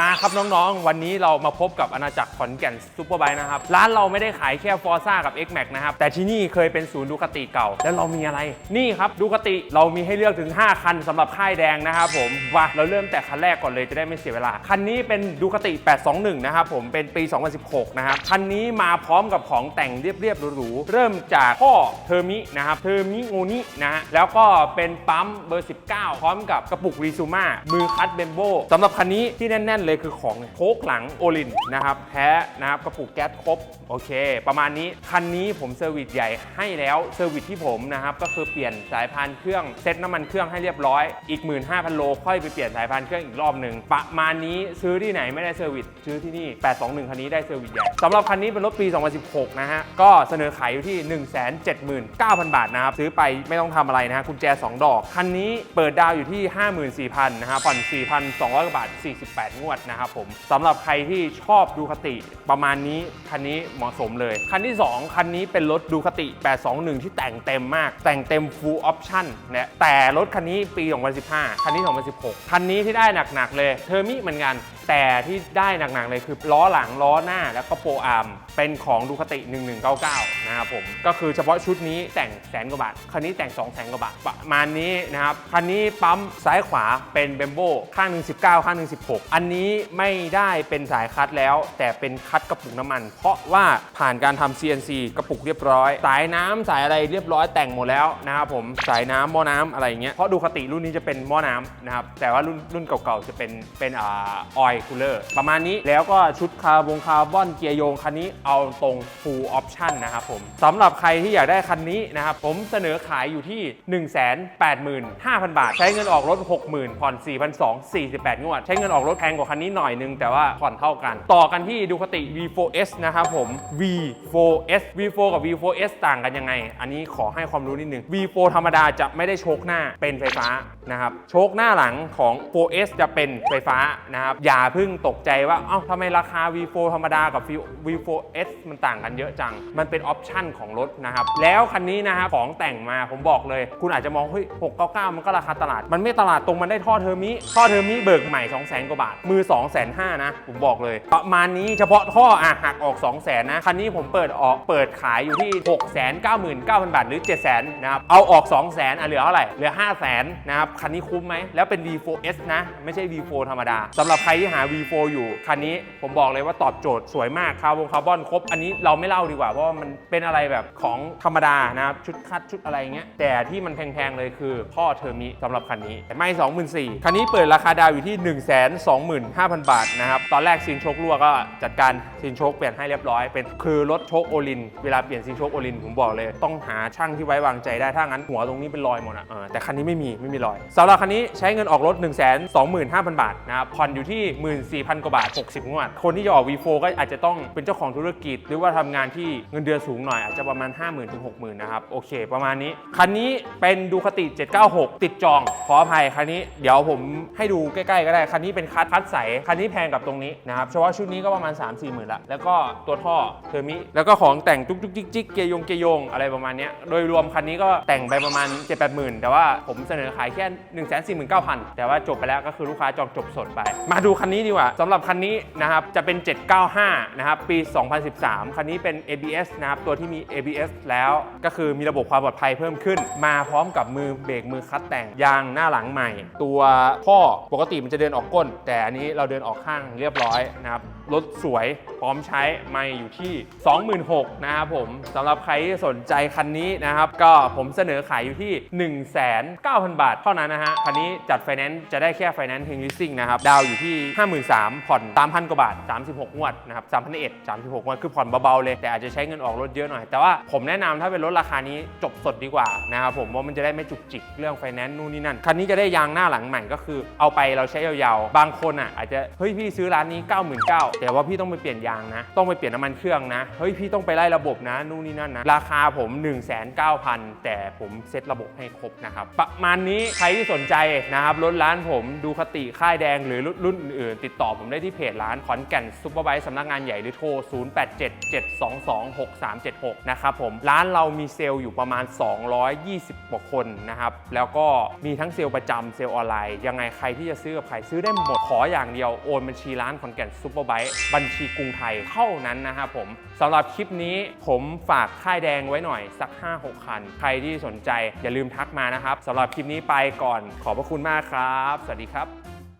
มาครับน้องๆ วันนี้เรามาพบกับอาณาจักรขอนแก่นซูเปอร์ไบค์นะครับ ร้านเราไม่ได้ขายแค่ฟอร์ซ่ากับ X Max นะครับ แต่ที่นี่เคยเป็นศูนย์ดูคติเก่า แล้วเรามีอะไร นี่ครับดูคติเรามีให้เลือกถึง 5 คันสำหรับค่ายแดงนะครับผมว่าเราเริ่มแต่คันแรกก่อนเลยจะได้ไม่เสียเวลา คันนี้เป็นดูคติ 821 นะครับผมเป็นปี 2016 นะครับ คันนี้มาพร้อมกับของแต่งเรียบๆหรูๆเริ่มจากพ่อเทอร์มินะครับเทอร์มิโงนินะฮะแล้วก็เป็นปั๊มเบอร์ 19 พร้อมกับกระปุกรีซูมามือคัดเบมโบสำหรับคันนี้ที่แน่นๆเลยคือของโคกหลังโอลินนะครับแท้นะครับกระปุกแก๊สครบโอเค ประมาณนี้คันนี้ผมเซอร์วิสใหญ่ให้แล้วเซอร์วิสที่ผมนะครับก็คือเปลี่ยนสายพานเครื่องเซ็ตน้ำมันเครื่องให้เรียบร้อยอีก 15,000โลค่อยไปเปลี่ยนสายพานเครื่องอีกรอบหนึ่งประมาณนี้ซื้อที่ไหนไม่ได้เซอร์วิสซื้อที่นี่ 821 คันนี้ได้เซอร์วิสใหญ่สำหรับคันนี้เป็นรถปี 2016 นะฮะก็เสนอขายอยู่ที่ 179,000 บาทนะครับซื้อไปไม่ต้องทำอะไรนะฮะกุญแจ 2 ดอกคันนี้เปิดดาวอยู่ที่ 54,000 นะครับผ่อน 4,200 บาท 48 งวดนะครับผมสำหรับใครที่ชอบดูคติประมาณนี้คันนี้เหมาะสมเลย คันที่ 2 คันนี้เป็นรถดูคติ 821 ที่แต่งเต็มมาก แต่งเต็ม full option นะแต่รถคันนี้ปี 2015 คันนี้ 2016 คันนี้ที่ได้หนักๆเลยเทอร์มิเหมือนกันแต่ที่ได้หนักๆเลยคือล้อหลังล้อหน้าแล้วก็โปรอาร์มเป็นของดูคติ 1199 นะครับผม ก็คือเฉพาะชุดนี้แต่งแสนกว่าบาท คันนี้แต่ง2แสนกว่าบาท ประมาณนี้นะครับ คันนี้ปั๊มซ้ายขวาเป็นเบมโบข้างหนึ่ง19 ข้างหนึ่ง16 อันนี้ไม่ได้เป็นสายคัดแล้ว แต่เป็นคัดกระปุกน้ำมัน เพราะว่าผ่านการทำ CNC กระปุกเรียบร้อย สายน้ำสายอะไรเรียบร้อยแต่งหมดแล้วนะครับผมสายน้ำหม้อน้ำอะไรอย่างเงี้ยเพราะดูคติรุ่นนี้จะเป็นหม้อน้ำนะครับแต่ว่ารุ่นรุ่นเก่าๆจะเป็นเป็นอ่าออยล์คูลเลอร์ประมาณนี้แล้วก็ชุดคาร์บงคาร์บอนเกียร์โยงคันนี้เอาตรง full option นะครับผมสำหรับใครที่อยากได้คันนี้นะครับผมเสนอขายอยู่ที่ 185,000 บาท ใช้เงินออกรถ 60,000 ผ่อน 4,200 48 งวด ใช้เงินออกรถแพงกว่าคันนี้หน่อยนึง แต่ว่าผ่อนเท่ากัน ต่อกันที่ดูคติ V4S นะครับผม V4S V4 กับ V4S ต่างกันยังไง อันนี้ขอให้ความรู้นิดนึง V4 ธรรมดาจะไม่ได้โชคหน้าเป็นไฟฟ้านะครับโชคหน้าหลังของ 4S จะเป็นไฟฟ้านะครับอย่าพิ่งตกใจว่าเอ้าทำไมราคา V4 ธรรมดากับ V4S มันต่างกันเยอะจัง มันเป็นออปชั่นของรถนะครับ แล้วคันนี้นะครับของแต่งมาผมบอกเลย คุณอาจจะมองเฮ้ย699 มันก็ราคาตลาด มันไม่ตลาดตรงมันได้ท่อเทอร์มิท่อเทอร์มิเบิกใหม่ 2 0 0 0 0 0 กว่าบาท มือ2 5 0 0 0นะ ผมบอกเลย ประมาณนี้เฉพาะท่ออะหักออก 2 0 0 0 0 0นะ คันนี้ผมเปิดออกเปิดขายอยู่ที่ 6 9 9 0 0 0 บาทหรือ 7 0 0 0 0นะครับ เอาออก2 0 0 0 0อะเหลือเท่าไหร่ เหลือ 5 0 0 0 0 0นะครับ คันนี้คุ้มไหม แล้วเป็น V4S นะ ไม่ใช่ V4 ธรรมดาสำหรับใครที่หา V4 อยู่ คันนี้ผมบอกเลยว่าตอบโจทย์สวยมากคาร์บอนคาร์บอนครบ อันนี้เราไม่เล่าดีกว่า เพราะว่ามันเป็นอะไรแบบของธรรมดานะครับ ชุดคัดชุดอะไรเงี้ย แต่ที่มันแพงๆเลยคือท่อเทอร์มิสำหรับคันนี้ไม่24,000คันนี้เปิดราคาดาวอยู่ที่ 125,000 บาทนะครับ ตอนแรกซีนโชครั่วก็จัดการซีนโชคเปลี่ยนให้เรียบร้อย เป็นคือรถโชคโอลิน เวลาเปลี่ยนซีนโชคโอลินผมบอกเลย ต้องหาช่างที่ไว้วางใจได้ ถ้างั้นหัวตรงนี้เป็นรอยหมดอะแต่คันนี้ไม่มีไม่มีรอยสำหรับคันนี้ใช้เงินออกรถ 125,000 บาทนะครับผ่อนอยู่ที่14,000 กว่าบาท 60 งวด คนที่จะออก V4 ก็อาจจะต้องเป็นเจ้าของธุรกิจ หรือว่าทำงานที่เงินเดือนสูงหน่อยอาจจะประมาณ 50,000ถึง60,000 นะครับ โอเค ประมาณนี้ คันนี้เป็นดูคติ 796 ติดจอง ออภัยคันนี้เดี๋ยวผมให้ดูใกล้ๆก็ได้ คันนี้เป็นคัดคัดใส คันนี้แพงกับตรงนี้นะครับ เฉพาะชุดนี้ก็ประมาณ 3 4หมื่นละ แล้วก็ตัวท่อเทอร์มิ แล้วก็ของแต่งจุกจุกจิกจิกเกยยงเกยยงอะไรประมาณนี้ โดยรวมคันนี้ก็แต่งไปประมาณ 7 8หมื่นแต่ว่าผมเสนอขายแค่1 4 9 0 0 0แต่ว่าจบไปแล้วก็คือลูกค้าจองจบสดไป มาดูคันนี้ดีกว่าสำหรับคันนี้นะครับจะเป็น 795 นะครับปี 2013 คันนี้เป็น ABS นะครับตัวที่มี ABS แล้วก็คือมีระบบความปลอดภัยเพิ่มขึ้น มาพร้อมกับมือเบรกมือคัดแต่งยางหน้าหลังใหม่ ตัวพ่อปกติมันจะเดินออกก้น แต่อันนี้เราเดินออกข้างเรียบร้อยนะครับ รถสวยพร้อมใช้ไม่อยู่ที่ 26,000นะครับผมสำหรับใครที่สนใจคันนี้นะครับ ก็ผมเสนอขายอยู่ที่ 1,900 บาท เท่านั้นนะฮะ คันนี้จัดไฟแนนซ์จะได้แค่ไฟแนนซ์เฮงลิสซิ่งนะครับ ดาวอยู่ที่ 53,000ผ่อน 3,000 กว่าบาท 36 งวดนะครับ3,001 36 งวด คือผ่อนเบาๆเลย แต่อาจจะใช้เงินออกรถเยอะหน่อย แต่ว่าผมแนะนำถ้าเป็นรถราคานี้จบสดดีกว่านะครับผมว่ามันจะได้ไม่จุกจิกเรื่องไฟแนนซ์นู่นนี่นั่น คันนี้จะได้ยางหน้าหลังใหม่ก็คือ เอาไปเราใช้ยาวๆ บางคนอะอาจจะเฮ้ยพี่ซื้อร้านนี้ 99,000แต่ว่าพี่ต้องไปเปลี่ยนยางนะ ต้องไปเปลี่ยนน้ำมันเครื่องนะ เฮ้ยพี่ต้องไปไล่ระบบนะนู่นนี่นั่นนะ ราคาผม 1,900 แต่ผมเซ็ตระบบให้ครบนะครับ ประมาณนี้ใครที่สนใจนะครับรถร้านผมดูคติค่ายแดงหรือรุ่นอื่นติดต่อผมได้ที่เพจร้านขอนแก่นซูเปอร์ไบค์สำนักงานใหญ่หรือโทร 0877226376 นะครับผมร้านเรามีเซลล์อยู่ประมาณ 220กว่าคนนะครับแล้วก็มีทั้งเซลล์ประจำเซลล์ออนไลน์ยังไงใครที่จะซื้อกับใครซื้อได้หมดขออย่างเดียวโอนบัญชีร้านขอนแก่นซูเปอร์ไบคบัญชีกรุงไทยเท่านั้นนะครับผมสำหรับคลิปนี้ผมฝากค่ายแดงไว้หน่อยสัก 5-6 คัน ใครที่สนใจอย่าลืมทักมานะครับสำหรับคลิปนี้ไปก่อนขอบพระคุณมากครับ สวัสดีครับ